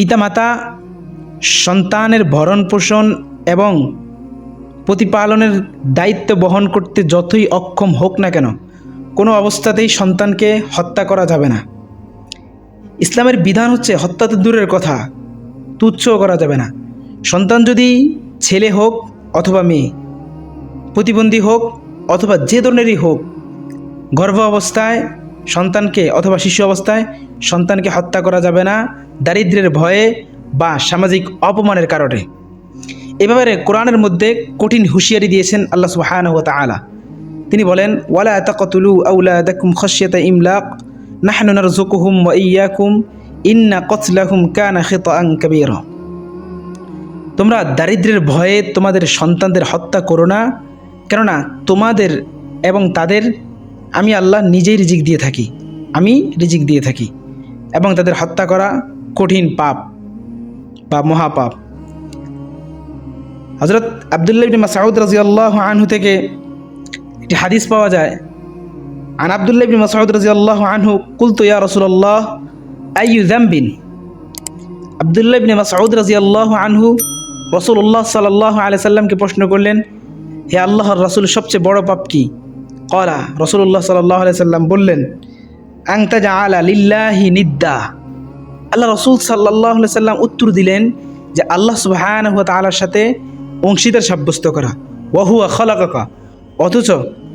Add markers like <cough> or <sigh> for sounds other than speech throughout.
পিতামাতা, সন্তানের ভরণ পোষণ এবং প্রতিপালনের দায়িত্ব বহন করতে যতই অক্ষম হোক না কেন, কোনো অবস্থাতেই সন্তানকে হত্যা করা যাবে না। ইসলামের বিধান হচ্ছে হত্যা তো দূরের কথা তুচ্ছ করা যাবে না। সন্তান যদি ছেলে হোক অথবা মেয়ে, প্রতিবন্ধী হোক অথবা যে ধরনেরই হোক গর্ভ অবস্থায় সন্তানকে অথবা শিশু অবস্থায় সন্তানকে হত্যা করা যাবে না দারিদ্র্যের ভয়ে বা সামাজিক অপমানের কারণে। এ ব্যাপারে কোরআনের মধ্যে কঠিন হুঁশিয়ারি দিয়েছেন আল্লাহ সুবহানাহু ওয়া তাআলা। তিনি বলেন, ওয়ালা তাকতুলু আউলাদাকুম খাশিয়াতা ইমলাক, নাহনু নারযুকুহুম ওয়া ইয়্যাকুম ইন্না কতলাহুম কানা খিতাআন কাবীরা। তোমরা দারিদ্র্যের ভয়ে তোমাদের সন্তানদের হত্যা করো না, কেননা তোমাদের এবং তাদের আমি আল্লাহ নিজেই রিজিক দিয়ে থাকি। আমি রিজিক দিয়ে থাকি। এবং তাদের হত্যা করা কঠিন পাপ বা মহাপাপ। হজরত আবদুল্লাহ ইবনে মাসউদ আল্লাহ আনহু থেকে একটি হাদিস পাওয়া যায়। আন আবদুল্লাহ ইবনে মাসউদ রাজিয়াল্লাহু আনহু কুলতু ইয়া রাসূলুল্লাহ, আইয়ু যামবিন? আবদুল্লাহ ইবনে মাসউদ আল্লাহ আনহু রসুল্লাহ সাল্লাল্লাহু আলাইহি সাল্লামকে প্রশ্ন করলেন, হে আল্লাহর রসুল, সবচেয়ে বড় পাপ কি? কলা রসুল্লাহ সাল্লাহ সাল্লাম বললেন আংতা জা আলা লিল্লাহি নিদ্দা আল্লাহ রসুল সাল্লাহ সাল্লাম উত্তর দিলেন যে আল্লাহ সুবহান হুয়া তালার সাথে অংশীদার সাব্যস্ত করা। ওয়াহুয়া খলাকাকা। অথচ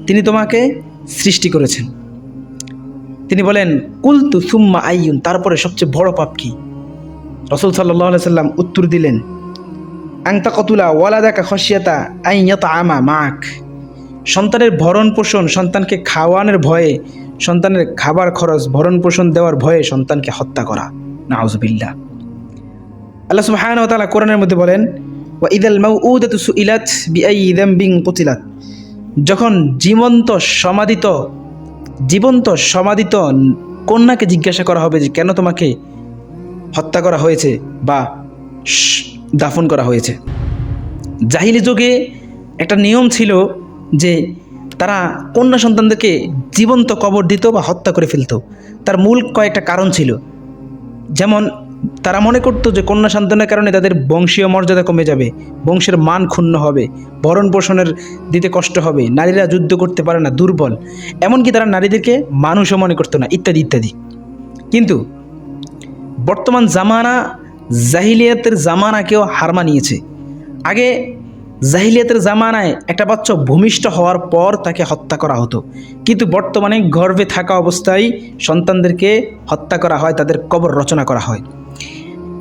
তিনি তোমাকে সৃষ্টি করেছেন। তিনি বলেন, কুলতু সুম্মা আইয়ুন তারপরে সবচেয়ে বড় পাপ কি? রসুল সাল্লাহ সাল্লাম উত্তর দিলেন আংতা কতুলা ওয়ালাদাকা খসিয়াতা আইয়াতা আমা মাখ সন্তানের ভরণ পোষণ সন্তানকে খাওয়ানোর ভয়ে, সন্তানের খাবার খরচ, ভরণ পোষণ দেওয়ার ভয়ে সন্তানকে হত্যা করা। নাউজবিল্লা আল্লাহ সুবহানাহু ওয়া তাআলা কোরআনের মধ্যে বলেন, ওয়া ইদাল মাউউদাতু সুইলাত বিআই যামবিন কুতিলাত। যখন জীবন্ত সমাদিত জীবন্ত সমাদিত কন্যাকে জিজ্ঞাসা করা হবে যে, কেন তোমাকে হত্যা করা হয়েছে বা দাফন করা হয়েছে? জাহিলি যুগে একটা নিয়ম ছিল যে তারা কন্যা সন্তানদেরকে জীবন্ত কবর দিত বা হত্যা করে ফেলতো। তার মূল কয়েকটা কারণ ছিল। যেমন, তারা মনে করতো যে কন্যা সন্তানের কারণে তাদের বংশীয় মর্যাদা কমে যাবে, বংশের মান ক্ষুণ্ণ হবে, ভরণ পোষণের দিতে কষ্ট হবে, নারীরা যুদ্ধ করতে পারে না, দুর্বল। এমনকি তারা নারীদেরকে মানুষও মনে করতো না, ইত্যাদি ইত্যাদি। কিন্তু বর্তমান জামানা, জাহিলিয়াতের জামানাকেও হার মানিয়েছে। আগে জাহিলিয়াতের জামানায় একটা বাচ্চা ভূমিষ্ঠ হওয়ার পর তাকে হত্যা করা হতো। কিন্তু বর্তমানে গর্ভে থাকা অবস্থায় সন্তানদেরকে হত্যা করা হয়, তাদের কবর রচনা করা হয়।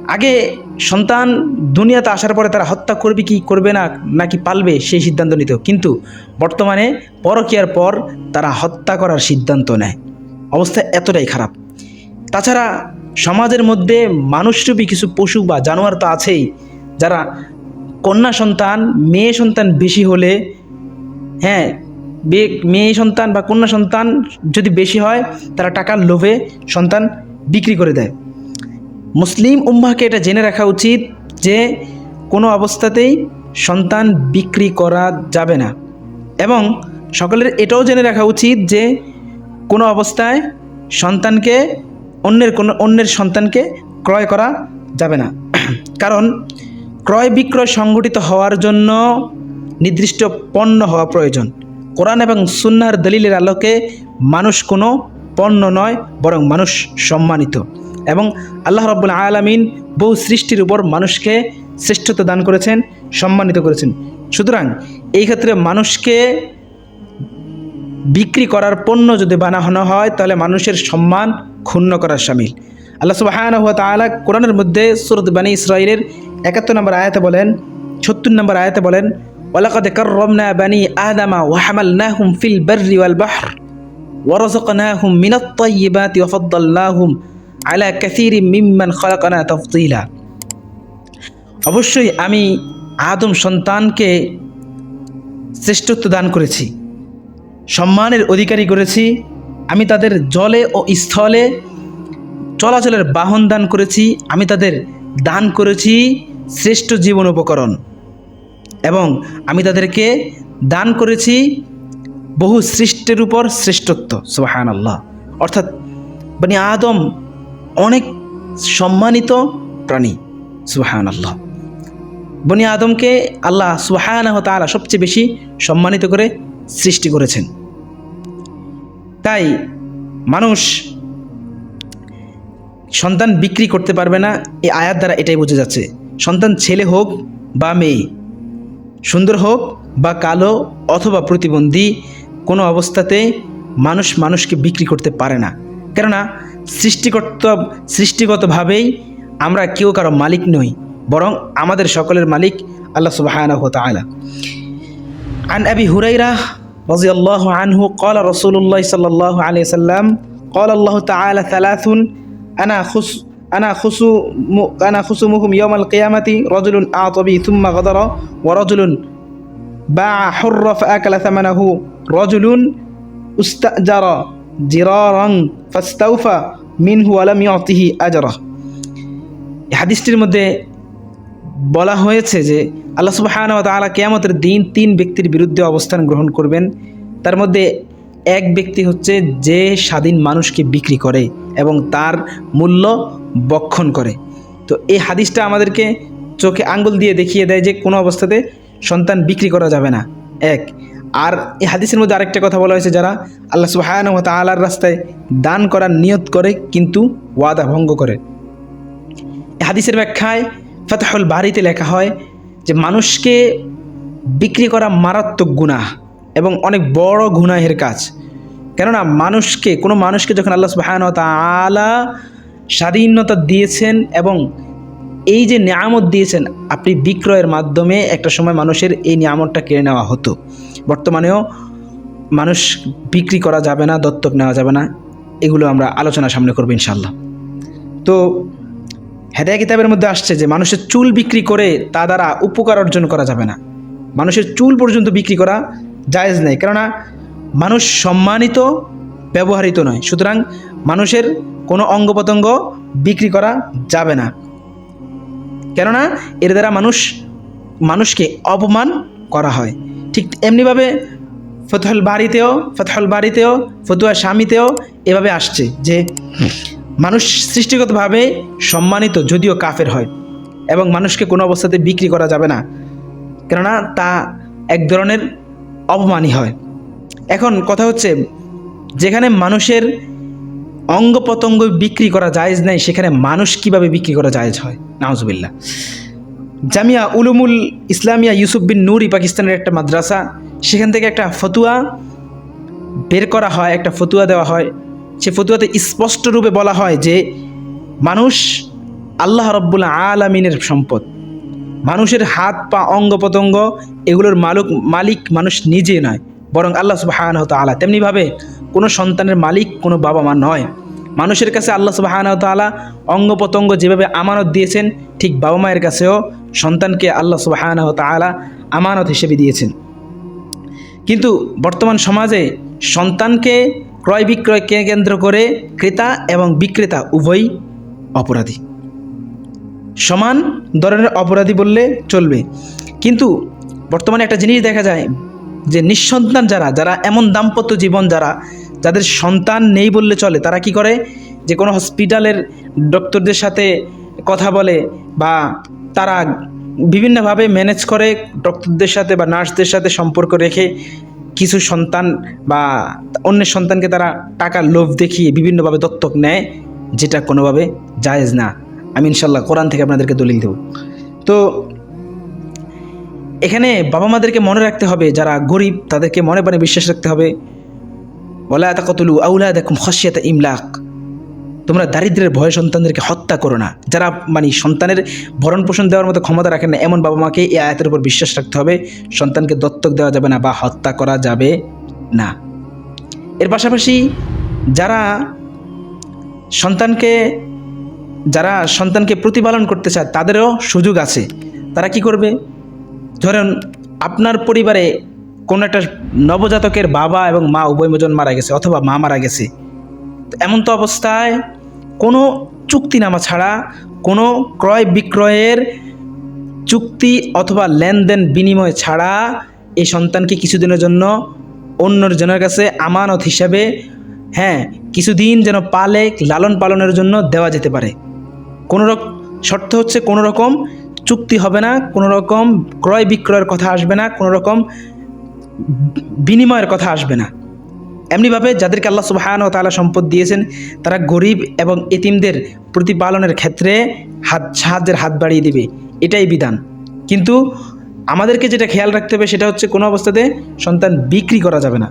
আগে সন্তান দুনিয়াতে আসার পরে তারা হত্যা করবে কি করবে না, নাকি পালবে, সেই সিদ্ধান্ত নিত। কিন্তু বর্তমানে পরকিয়ার পর তারা হত্যা করার সিদ্ধান্ত নেয়। অবস্থা এতটাই খারাপ। তাছাড়া সমাজের মধ্যে মানুষরূপী কিছু পশু বা জানোয়ার তো আছেই, যারা কন্যা সন্তান, মেয়ে সন্তান বেশি হলে হ্যাঁ মেয়ে সন্তান বা কন্যা সন্তান যদি বেশি হয়, তারা টাকার লোভে সন্তান বিক্রি করে দেয়। মুসলিম উম্মাকে এটা জেনে রাখা উচিত যে, কোনো অবস্থাতেই সন্তান বিক্রি করা যাবে না। এবং সকলের এটাও জেনে রাখা উচিত যে, কোনো অবস্থায় সন্তানকে, অন্যের কোনো, অন্যের সন্তানকে ক্রয় করা যাবে না। <clears throat> কারণ ক্রয় বিক্রয় সংগঠিত হওয়ার জন্য নির্দিষ্ট পণ্য হওয়া প্রয়োজন। কোরআন এবং সুন্নার দলিলের আলোকে মানুষ কোনো পণ্য নয়, বরং মানুষ সম্মানিত। এবং আল্লাহ রব্বুল আলামিন বহু সৃষ্টির উপর মানুষকে শ্রেষ্ঠত্ব দান করেছেন, সম্মানিত করেছেন। সুতরাং এই ক্ষেত্রে মানুষকে বিক্রি করার পণ্য যদি বানানো হয়, তাহলে মানুষের সম্মান ক্ষুণ্ণ করার সামিল। আল্লাহ সুবাহান হুয়া তাআলা কোরআনের মধ্যে সুরত বানী ইসরাইলের একাত্তর নম্বর আয়াতে বলেন সত্তর নম্বর আয়াতে বলেন, ওয়ালাকাদ কাররামনা বানি আদামা ওয়া হামালনাহুম ফিল বাররি ওয়াল বাহর ওয়ারাযাকনাহুম মিনাত তাইয়্যিবাতি ওয়া ফাদ্দালনাহুম আলা কাসীরিম মিম্মান খালাকনা তাফদীলা। অবশ্যই আমি আদম সন্তানকে শ্রেষ্ঠত্ব দান করেছি, সম্মানের অধিকারী করেছি। আমি তাদের জলে ও স্থলে চলাচলের বাহন দান করেছি, আমি তাদের দান করেছি শ্রেষ্ঠ জীবন উপকরণ। এবং আমি তাদেরকে দান করেছি বহু সৃষ্টের উপর শ্রেষ্ঠত্ব সুবাহান আল্লাহ অর্থাৎ মানে আদম অনেক সম্মানিত প্রাণী সুহান আল্লাহ বনি আদমকে আল্লাহ সুহান তালা সবচেয়ে বেশি সম্মানিত করে সৃষ্টি করেছেন। তাই মানুষ সন্তান বিক্রি করতে পারবে না এই আয়াত দ্বারা এটাই বোঝা যাচ্ছে সন্তান ছেলে হোক বা মেয়ে সুন্দর হোক বা কালো অথবা প্রতিবন্ধী কোনো অবস্থাতে মানুষ মানুষকে বিক্রি করতে পারে না কেননা সৃষ্টিকর্ত সৃষ্টিগতভাবেই আমরা কেউ কারো মালিক নই বরং আমাদের সকলের মালিক আল্লাহ সুবাহানা তালা عن أبي هريرة رضي الله عنه قال رسول الله صلى الله عليه وسلم قال الله تعالى ثلاث আনা খুস আনা খুসু আনা খুসু মুহুম ইয়মাল কেয়ামাতি রজুলুন আতবি তুম্মা গদর ও রজুলুন বা হর্রফ আকলা সামানাহু রজুলুন উস্তাজার জিরং ফাস্তাউফা মিনহু আলাম ইয়তিহি হাদিসটির মধ্যে বলা হয়েছে যে আল্লাহ সুবাহ কেয়ামতের দিন তিন ব্যক্তির বিরুদ্ধে অবস্থান গ্রহণ করবেন। তার মধ্যে এক ব্যক্তি হচ্ছে যে স্বাধীন মানুষকে বিক্রি করে এবং তার মূল্য বক্ষণ করে। তো এই হাদিসটা আমাদেরকে চোখে আঙ্গুল দিয়ে দেখিয়ে দেয় যে কোনো অবস্থাতে সন্তান বিক্রি করা যাবে না। এক, আর এই হাদিসের মধ্যে আরেকটা কথা বলা হয়েছে যারা আল্লাহ সুবাহান তালার রাস্তায় দান করার নিয়ত করে কিন্তু ওয়াদা ভঙ্গ করে। হাদিসের ব্যাখ্যায় ফতাহুল বাড়িতে লেখা হয় যে মানুষকে বিক্রি করা মারাত্মক গুনাহ। এবং অনেক বড় গুনাহের কাজ। কেননা মানুষকে, কোনো মানুষকে যখন আল্লাহ সুবাহান তালা স্বাধীনতা দিয়েছেন এবং এই যে নিয়ামত দিয়েছেন, আপনি বিক্রয়ের মাধ্যমে একটা সময় মানুষের এই নিয়ামতটা কেড়ে নেওয়া হতো। বর্তমানেও মানুষ বিক্রি করা যাবে না, দত্তক নেওয়া যাবে না, এগুলো আমরা আলোচনা সামনে করব ইনশাল্লাহ তো হেদায় কিতাবের মধ্যে আসছে যে মানুষের চুল বিক্রি করে তা দ্বারা উপকার অর্জন করা যাবে না। মানুষের চুল পর্যন্ত বিক্রি করা জায়েজ নেই। কেননা মানুষ সম্মানিত ব্যবহারিত নয়। সুতরাং মানুষের কোনো অঙ্গ বিক্রি করা যাবে না। কেননা এর দ্বারা মানুষ, মানুষকে অপমান করা হয়। ঠিক এমনিভাবে ফতহল বাড়িতেও ফতহল বাড়িতেও ফতুয়া স্বামীতেও এভাবে আসছে যে মানুষ সৃষ্টিগতভাবে সম্মানিত, যদিও কাফের হয় এবং মানুষকে কোনো অবস্থাতে বিক্রি করা যাবে না। কেননা তা এক ধরনের অপমানই হয়। এখন কথা হচ্ছে, যেখানে মানুষের অঙ্গ প্রত্যঙ্গ বিক্রি করা জায়েজ নেই, সেখানে মানুষ কীভাবে বিক্রি করা জায়েজ হয়? নাহজবিল্লা জামিয়া উলুমুল ইসলামিয়া ইউসুফ বিন নুরি পাকিস্তানের একটা মাদ্রাসা। সেখান থেকে একটা ফতুয়া বের করা হয়, একটা ফতুয়া দেওয়া হয়। সে ফতুয়াতে স্পষ্ট রূপে বলা হয় যে, মানুষ আল্লাহ রব্বুল আলমিনের সম্পদ। মানুষের হাত, পা অঙ্গ প্রত্যঙ্গ এগুলোর মালুক, মালিক মানুষ নিজে নয়, বরং আল্লাহ সুবাহান আলা তেমনিভাবে কোনো সন্তানের মালিক কোনো বাবা মা নয়। মানুষের কাছে আল্লাহ সুবাহান তালা অঙ্গ প্রত্যঙ্গ যেভাবে আমানত দিয়েছেন, ঠিক বাবা মায়ের কাছেও সন্তানকে আল্লাহ সুবাহান তালা আমানত হিসেবে দিয়েছেন। কিন্তু বর্তমান সমাজে সন্তানকে ক্রয় বিক্রয়কে কেন্দ্র করে ক্রেতা এবং বিক্রেতা উভয়ই অপরাধী। সমান ধরনের অপরাধী বললে চলবে। কিন্তু বর্তমানে একটা জিনিস দেখা যায় যে নিঃসন্তান যারা যারা এমন দাম্পত্য জীবন যারা, যাদের সন্তান নেই বললে চলে, তারা কি করে? যে কোনো হসপিটালের ডক্টরদের সাথে কথা বলে বা তারা বিভিন্নভাবে ম্যানেজ করে ডক্টরদের সাথে বা নার্সদের সাথে সম্পর্ক রেখে কিছু সন্তান বা অন্যের সন্তানকে তারা টাকার লোভ দেখিয়ে বিভিন্নভাবে দত্তক নেয়, যেটা কোনোভাবে জায়েজ না। আমি ইনশাল্লাহ কোরআন থেকে আপনাদেরকে দলিল দেব। তো এখানে বাবা মাদেরকে মনে রাখতে হবে, যারা গরিব তাদেরকে মনে মনে বিশ্বাস রাখতে হবে। ওলা কতলু আউলা দেখুম খসিয়াতা ইমলাক। তোমরা দারিদ্রের ভয়ে সন্তানদেরকে হত্যা করো না। যারা মানে সন্তানের ভরণ পোষণ দেওয়ার মতো ক্ষমতা রাখেন না, এমন বাবা মাকে এই আয়াতের উপর বিশ্বাস রাখতে হবে। সন্তানকে দত্তক দেওয়া যাবে না বা হত্যা করা যাবে না। এর পাশাপাশি যারা সন্তানকে যারা সন্তানকে প্রতিপালন করতে চায়, তাদেরও সুযোগ আছে। তারা কি করবে? ধরেন, আপনার পরিবারে কোনো একটা নবজাতকের বাবা এবং মা উভয় মজন মারা গেছে অথবা মা মারা গেছে। এমন তো অবস্থায় কোনো চুক্তিনামা ছাড়া, কোনো ক্রয় বিক্রয়ের চুক্তি অথবা লেনদেন বিনিময় ছাড়া এই সন্তানকে কিছুদিনের জন্য অন্যর জনের কাছে আমানত হিসাবে হ্যাঁ কিছুদিন যেন পালে লালন পালনের জন্য দেওয়া যেতে পারে। কোনো শর্ত হচ্ছে কোনো রকম চুক্তি হবে না কোনো রকম ক্রয় বিক্রয়ের কথা আসবে না কোনো রকম বিনিময়ের কথা আসবে না। এমনিভাবে যাদেরকে আল্লাহ সুবাহান ও তালা সম্পদ দিয়েছেন, তারা গরিব এবং এতিমদের প্রতিপালনের ক্ষেত্রে হাত, সাহায্যের হাত বাড়িয়ে দিবে। এটাই বিধান। কিন্তু আমাদেরকে যেটা খেয়াল রাখতে হবে সেটা হচ্ছে কোনো অবস্থাতে সন্তান বিক্রি করা যাবে না।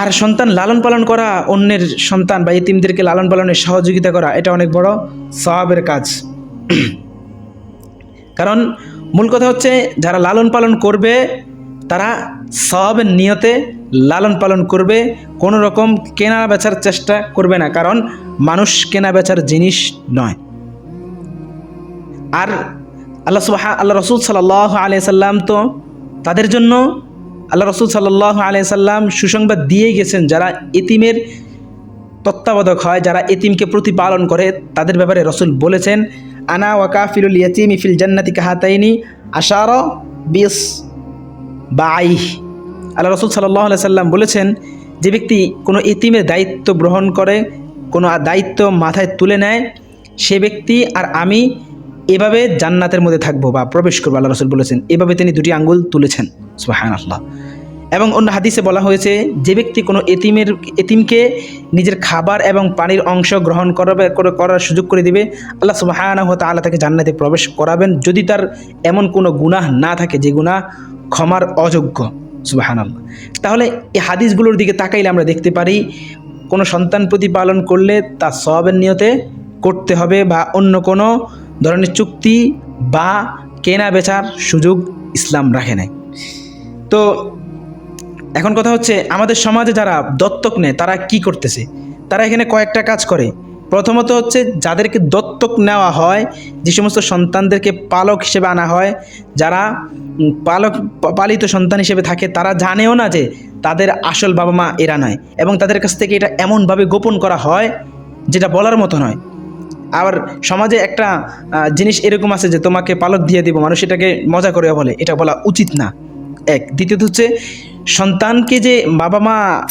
আর সন্তান লালন পালন করা অন্যের সন্তান বা এতিমদেরকে লালন পালনের সহযোগিতা করা, এটা অনেক বড় সওয়াবের কাজ। <clears throat> কারণ মূল কথা হচ্ছে যারা লালন পালন করবে, তারা সবের নিয়তে লালন পালন করবে, কোনো রকম কেনা বেচার চেষ্টা করবে না, কারণ মানুষ কেনা বেচার জিনিস নয়। আর আল্লাহ সুবাহ, আল্লাহ রসুল সাল্লাহ আলিয়া সাল্লাম তো তাদের জন্য আল্লাহ রসুল সাল্লাহ আলিয়া সাল্লাম সুসংবাদ দিয়ে গেছেন, যারা এতিমের তত্ত্বাবধক হয়, যারা এতিমকে প্রতিপালন করে, তাদের ব্যাপারে রসুল বলেছেন, আনা ওয়াকাফিলুল ইয়াতিম ইফিল জান্নাতি কাহাতাইনি আশার বিস বাই আল্লাহ রসুল সাল্লাহ সাল্লাম বলেছেন, যে ব্যক্তি কোনো এতিমের দায়িত্ব গ্রহণ করে, কোনো দায়িত্ব মাথায় তুলে নেয়, সে ব্যক্তি আর আমি এভাবে জান্নাতের মধ্যে থাকব বা প্রবেশ করব, আল্লাহ রসুল বলেছেন। এভাবে তিনি দুটি আঙ্গুল তুলেছেন। সুহান আল্লাহ এবং অন্য হাদিসে বলা হয়েছে, যে ব্যক্তি কোনো এতিমের, এতিমকে নিজের খাবার এবং পানির অংশ গ্রহণ করাবে, করে, করার সুযোগ করে দিবে, আল্লাহ সুবাহানা হতে আল্লাহ তাকে জান্নাতে প্রবেশ করাবেন যদি তার এমন কোনো গুনাহ না থাকে, যে গুনাহ ক্ষমার অযোগ্য। সুবাহান আল্লাহ তাহলে এই হাদিসগুলোর দিকে তাকাইলে আমরা দেখতে পারি, কোনো সন্তান প্রতিপালন করলে তা সবের নিয়তে করতে হবে বা অন্য কোনো ধরনের চুক্তি বা কেনা বেচার সুযোগ ইসলাম রাখে নাই। তো এখন কথা হচ্ছে, আমাদের সমাজে যারা দত্তক নেয়, তারা কি করতেছে? তারা এখানে কয়েকটা কাজ করে। প্রথমত হচ্ছে, যাদেরকে দত্তক নেওয়া হয়, যে সমস্ত সন্তানদেরকে পালক হিসেবে আনা হয়, যারা পালক, পালিত সন্তান হিসেবে থাকে, তারা জানেও না যে তাদের আসল বাবা মা এরা নয় এবং তাদের কাছ থেকে এটা এমনভাবে গোপন করা হয়, যেটা বলার মতো নয়। আবার সমাজে একটা জিনিস এরকম আছে যে তোমাকে পালক দিয়ে দিব, মানুষ এটাকে মজা করে বলে, এটা বলা উচিত না। এক। দ্বিতীয়ত হচ্ছে, সন্তানকে যে বাবা মা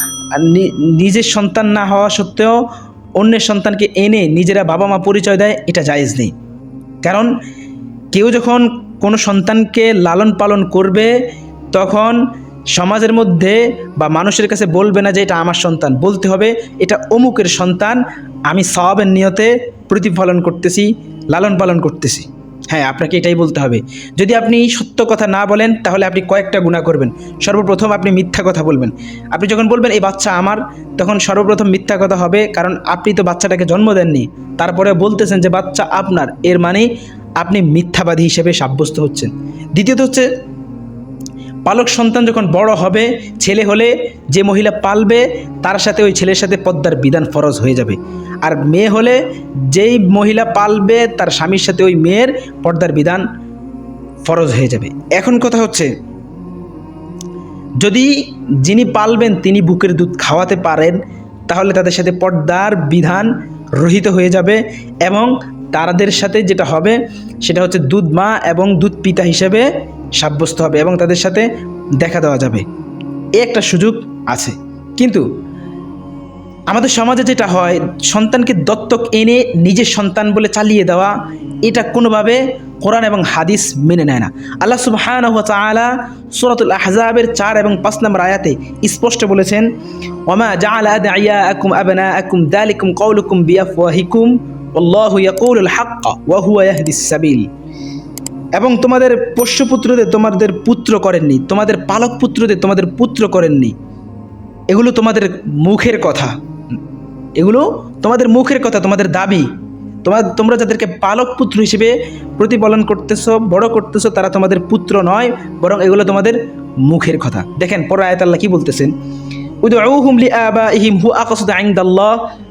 নিজের সন্তান না হওয়া সত্ত্বেও অন্যের সন্তানকে এনে নিজেরা বাবা মা পরিচয় দেয়, এটা জায়েজ নেই। কারণ, কেউ যখন কোনো সন্তানকে লালন পালন করবে, তখন সমাজের মধ্যে বা মানুষের কাছে বলবে না যে এটা আমার সন্তান। বলতে হবে, এটা অমুকের সন্তান, আমি সবাবের নিয়তে প্রতিফলন করতেছি, লালন পালন করতেছি। হ্যাঁ আপনাকে এটাই বলতে হবে। যদি আপনি সত্য কথা না বলেন, তাহলে আপনি কয়েকটা গুণা করবেন। সর্বপ্রথম আপনি মিথ্যা কথা বলবেন। আপনি যখন বলবেন, এই বাচ্চা আমার, তখন সর্বপ্রথম মিথ্যা কথা হবে, কারণ আপনি তো বাচ্চাটাকে জন্ম দেননি। তারপরে বলতেছেন যে, বাচ্চা আপনার। এর মানে আপনি মিথ্যাবাদী হিসেবে সাব্যস্ত হচ্ছেন। দ্বিতীয়ত হচ্ছে পালক সন্তান যখন বড় হবে, ছেলে হলে যে মহিলা পালবে, তার সাথে ওই ছেলের সাথে পদ্মার বিধান ফরজ হয়ে যাবে। আর মেয়ে হলে যেই মহিলা পালবে, তার স্বামীর সাথে ওই মেয়ের পর্দার বিধান ফরজ হয়ে যাবে। এখন কথা হচ্ছে, যদি যিনি পালবেন, তিনি বুকের দুধ খাওয়াতে পারেন, তাহলে তাদের সাথে পর্দার বিধান রহিত হয়ে যাবে এবং তাদের সাথে যেটা হবে, সেটা হচ্ছে দুধ মা এবং দুধ পিতা হিসেবে সাব্যস্ত হবে এবং তাদের সাথে দেখা দেওয়া যাবে। এ একটা সুযোগ আছে। কিন্তু আমাদের সমাজে যেটা হয়, সন্তানকে দত্তক এনে নিজের সন্তান বলে চালিয়ে দেওয়া, এটা কোনোভাবে কোরআন এবং হাদিস মেনে নেয় না। আল্লাহ সুবহান তালা সুরাতুল আহজাবের চার এবং পাঁচ নম্বর আয়াতে স্পষ্ট বলেছেন, ওমা আবনা আকুম দালিকুম কৌলুকুম ইয়াকুলুল হাক্ক ওয়া হুয়া ইয়াহদিস সাবিল। এবং তোমাদের পোষ্যপুত্রদের তোমাদের পুত্র করেননি, তোমাদের পালক পুত্রদের তোমাদের পুত্র করেননি। এগুলো তোমাদের মুখের কথা। এগুলো তোমাদের মুখের কথা, তোমাদের দাবি। তোমার, তোমরা যাদেরকে পালক পুত্র হিসেবে প্রতিপালন করতেছো, বড় করতেছো, তারা তোমাদের পুত্র নয়, বরং এগুলো তোমাদের মুখের কথা। দেখেন পর আয়াত আল্লাহ কি বলতেছেন? উদউহুম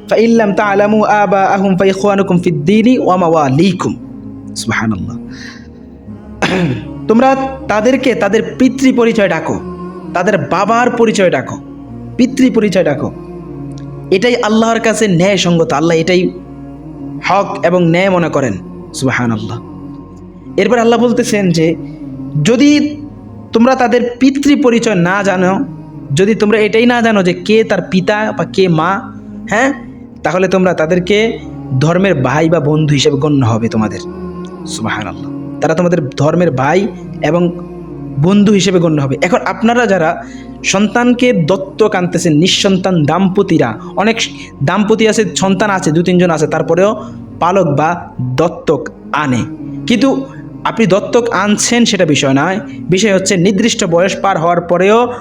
ফাইল্লাম ওয়া তোমরা তাদেরকে তাদের পিতৃ পরিচয় ডাকো। তাদের বাবার পরিচয় ডাকো। পিতৃ পরিচয় ডাকো। এটাই আল্লাহর কাছে ন্যায় সঙ্গত আল্লাহ এটাই হক এবং ন্যায় মনে করেন। সুবাহান আল্লাহ এরপর আল্লাহ বলতেছেন যে, যদি তোমরা তাদের পিতৃ পরিচয় না জানো, যদি তোমরা এটাই না জানো যে কে তার পিতা বা কে মা হ্যাঁ তাহলে তোমরা তাদেরকে ধর্মের ভাই বা বন্ধু হিসেবে গণ্য হবে তোমাদের। সুবাহান আল্লাহ তারা তোমাদের ধর্মের ভাই এবং বন্ধু হিসেবে গণ্য হবে। এখন আপনারা যারা সন্তানকে দত্তক আনতেছেন, নিঃসন্তান দাম্পতিরা, অনেক দাম্পতি আছে, সন্তান আছে, দু, তিনজন আছে, তারপরেও পালক বা দত্তক আনে। কিন্তু আপনি দত্তক আনছেন সেটা বিষয় নয়। বিষয় হচ্ছে নির্দিষ্ট বয়স পার হওয়ার পরেও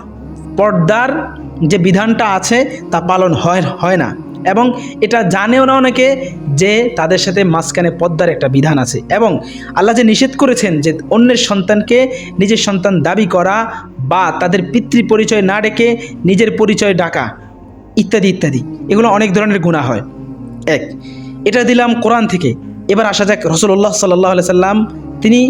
পর্দার যে বিধানটা আছে তা পালন হয় হয় না। এবং এটা জানেও না অনেকে যে তাদের সাথে মাঝখানে পদ্মার একটা বিধান আছে। এবং আল্লাহ যে নিষেধ করেছেন যে অন্যের সন্তানকে নিজের সন্তান দাবি করা বা তাদের পিতৃ পরিচয় না ডেকে নিজের পরিচয় ডাকা ইত্যাদি ইত্যাদি, এগুলো অনেক ধরনের গুণা হয়। এক, এটা দিলাম কোরআন থেকে। এবার আসা যাক রসুল্লাহ সাল্লাহ সাল্লাম তিনি,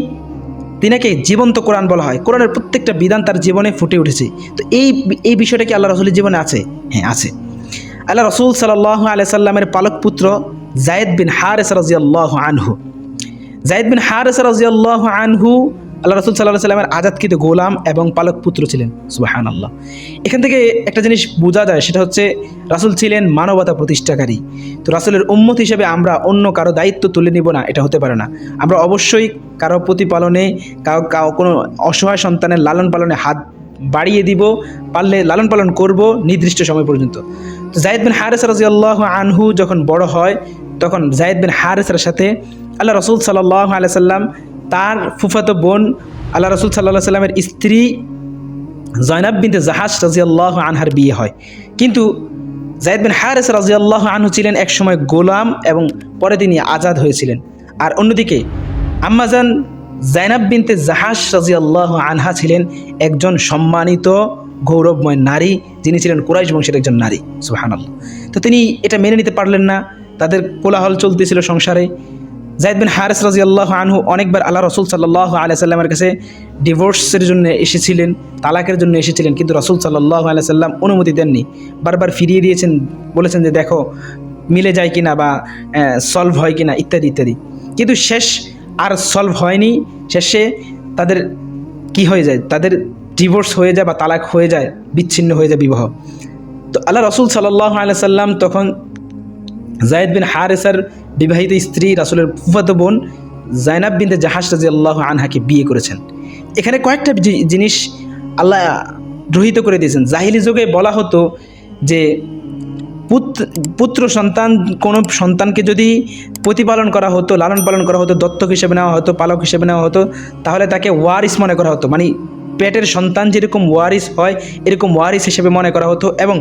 তিনাকে জীবন্ত কোরআন বলা হয়। কোরআনের প্রত্যেকটা বিধান তার জীবনে ফুটে উঠেছে। তো এই এই বিষয়টা কি আল্লাহ রসুলের জীবনে আছে? হ্যাঁ আছে। আল্লাহ রসুল সাল্লাহ আলাই সাল্লামের পালক পুত্র জায়েদ বিন হারেস রাজিয়াল্লাহ আনহু। জায়েদ বিন হারেস রাজিয়াল্লাহ আনহু আল্লাহ রসুল সাল্লাহ সাল্লামের আজাদকৃত গোলাম এবং পালক পুত্র ছিলেন। সুবাহান আল্লাহ এখান থেকে একটা জিনিস বোঝা যায়, সেটা হচ্ছে রাসুল ছিলেন মানবতা প্রতিষ্ঠাকারী। তো রাসুলের উম্মত হিসেবে আমরা অন্য কারও দায়িত্ব তুলে নিব না, এটা হতে পারে না। আমরা অবশ্যই কারও প্রতিপালনে, কারও কোনো অসহায় সন্তানের লালন পালনে হাত বাড়িয়ে দিব পারলে লালন পালন করব নির্দিষ্ট সময় পর্যন্ত। তো জায়দ বিন হারেস রাজিয়াল্লাহ আনহু যখন বড় হয়, তখন জায়দ বিন হারেসের সাথে আল্লাহ রসুল সাল্লাহ আলাই সাল্লাম, তার ফুফাতো বোন আল্লাহ রসুল সাল্লাহ সাল্লামের স্ত্রী জয়নাব বিনতে জাহাজ রাজিয়াল্লাহ আনহার বিয়ে হয়। কিন্তু জায়দ বিন হারেস রাজিয়াল্লাহ আনহু ছিলেন একসময় গোলাম এবং পরে তিনি আজাদ হয়েছিলেন। আর অন্যদিকে আম্মাজান জাইনাব বিনতে জাহাজ রাজিয়াল্লাহ আনহা ছিলেন একজন সম্মানিত গৌরবময় নারী। যিনি ছিলেন কুরাইশ বংশের একজন নারী। সুহানাল্লাহ তো তিনি এটা মেনে নিতে পারলেন না। তাদের কোলাহল চলতেছিল সংসারে। জায়দ বিন হারেস রাজি আল্লাহ আনহু অনেকবার আল্লাহ রসুল সাল্লাহ আলিয়া কাছে ডিভোর্সের জন্য এসেছিলেন, তালাকের জন্য এসেছিলেন। কিন্তু রসুল সাল্লাহ আলিয়া সাল্লাম অনুমতি দেননি। বারবার ফিরিয়ে দিয়েছেন, বলেছেন যে দেখো, মিলে যায় কিনা বা সলভ হয় কিনা, ইত্যাদি ইত্যাদি। কিন্তু শেষ আর সলভ হয়নি, শেষে তাদের কি হয়ে যায়? তাদের ডিভোর্স হয়ে যায় বা তালাক হয়ে যায়, বিচ্ছিন্ন হয়ে যায় বিবাহ। তো আল্লাহ রসুল সাল্লাহ সাল্লাম তখন জায়দ বিন হারেসার বিবাহিত স্ত্রী রাসুলের ফুফাতো বোন জাইনাব বিনতে জাহাজ রাজি আল্লাহ আনহাকে বিয়ে করেছেন। এখানে কয়েকটা জিনিস আল্লাহ রহিত করে দিয়েছেন। জাহিলি যুগে বলা হতো যে পুত্র পুত্র সন্তান, কোনো সন্তানকে যদি প্রতিপালন করা হতো, লালন পালন করা হতো, দত্তক হিসেবে নেওয়া হতো, পালক হিসেবে নেওয়া হতো, তাহলে তাকে ওয়ারিস মনে করা হতো। মানে পেটের সন্তান যেরকম ওয়ারিস হয়, এরকম ওয়ারিস হিসেবে মনে করা হতো এবং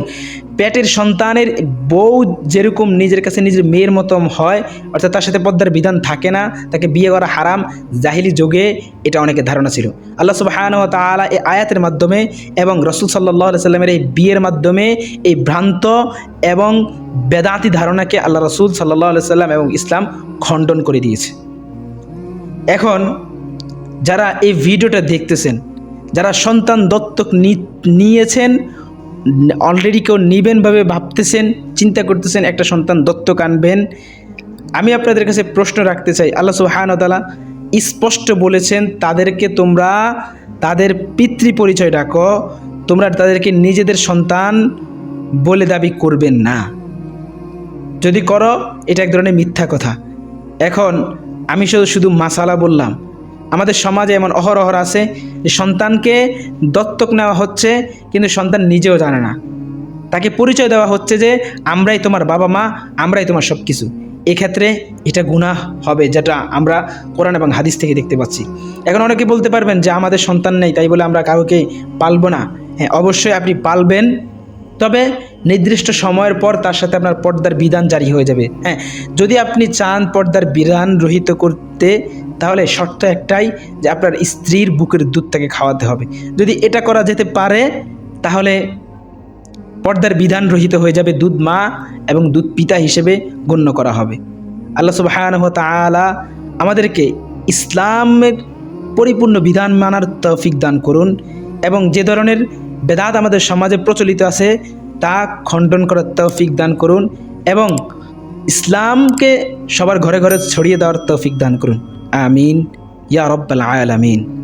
পেটের সন্তানের বউ যেরকম নিজের কাছে নিজের মেয়ের মতো হয়, অর্থাৎ তার সাথে পদ্মার বিধান থাকে না, তাকে বিয়ে করা হারাম, জাহিলি যোগে এটা অনেকের ধারণা ছিল। আল্লাহ সুবাহান তালা এই আয়াতের মাধ্যমে এবং রসুল সাল্লাহ সাল্লামের এই বিয়ের মাধ্যমে এই ভ্রান্ত এবং বেদাতি ধারণাকে আল্লাহ রসুল সাল্লাহ সাল্লাম এবং ইসলাম খণ্ডন করে দিয়েছে। এখন যারা এই ভিডিওটা দেখতেছেন যারা সন্তান দত্তক নিয়েছেন অলরেডি কেউ নিবেন ভাবে ভাবতেছেন, চিন্তা করতেছেন, একটা সন্তান দত্তক আনবেন। আমি আপনাদের কাছে প্রশ্ন রাখতে চাই। আল্লাহ সুহানতালা স্পষ্ট বলেছেন, তাদেরকে তোমরা তাদের পিতৃ পরিচয় ডাকো, তোমরা তাদেরকে নিজেদের সন্তান বলে দাবি করবেন না। যদি করো, এটা এক ধরনের মিথ্যা কথা। এখন আমি শুধু শুধু মাসালা বললাম। আমাদের সমাজে এমন অহরহর আছে যে সন্তানকে দত্তক নেওয়া হচ্ছে, কিন্তু সন্তান নিজেও জানে না। তাকে পরিচয় দেওয়া হচ্ছে যে, আমরাই তোমার বাবা মা, আমরাই তোমার সব কিছু এক্ষেত্রে এটা গুনাহ হবে, যেটা আমরা কোরআন এবং হাদিস থেকে দেখতে পাচ্ছি। এখন অনেকে বলতে পারবেন যে, আমাদের সন্তান নেই, তাই বলে আমরা কাউকে পালবো না। হ্যাঁ অবশ্যই আপনি পালবেন তবে নির্দিষ্ট সময়ের পর তার সাথে আপনার পর্দার বিধান জারি হয়ে যাবে। হ্যাঁ যদি আপনি চান পর্দার বিধান রহিত করতে, তাহলে শর্ত একটাই যে আপনার স্ত্রীর বুকের দুধ তাকে খাওয়াতে হবে। যদি এটা করা যেতে পারে, তাহলে পর্দার বিধান রহিত হয়ে যাবে দুধ মা এবং দুধ পিতা হিসেবে গণ্য করা হবে। আল্লাহ সুবাহানহ তালা আমাদেরকে ইসলামের পরিপূর্ণ বিধান মানার তৌফিক দান করুন এবং যে ধরনের বেদাত আমাদের সমাজে প্রচলিত আছে, তা খণ্ডন করার তৌফিক দান করুন এবং ইসলামকে সবার ঘরে ঘরে ছড়িয়ে দেওয়ার তৌফিক দান করুন। আমিন। ইয়া রব্বাল আলামিন।